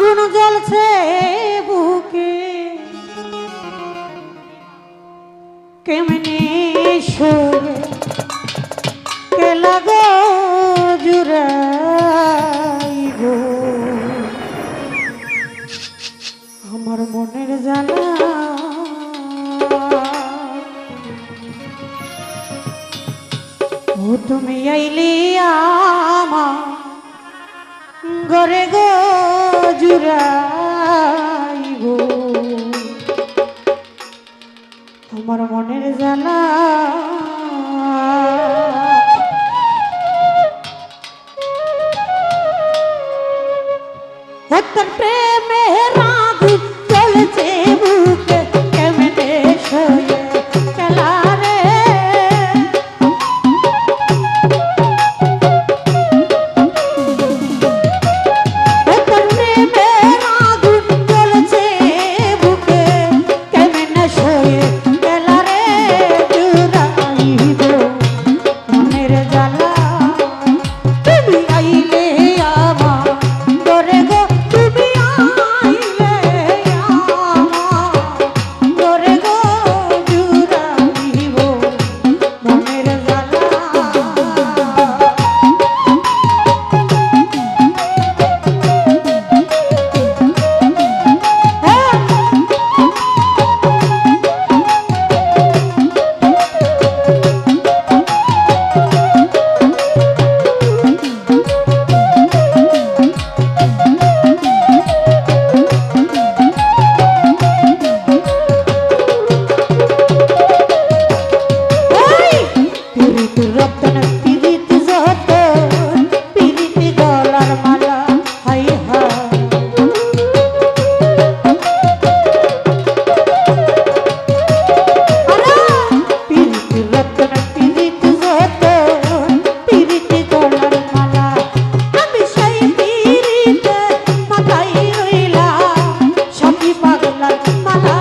আগুন জ্বলছে বুকে। কেমনে সরে কে লাগো জুড়াইব আমার মনের জ্বালা ও তুমি আইলি Ira. মালা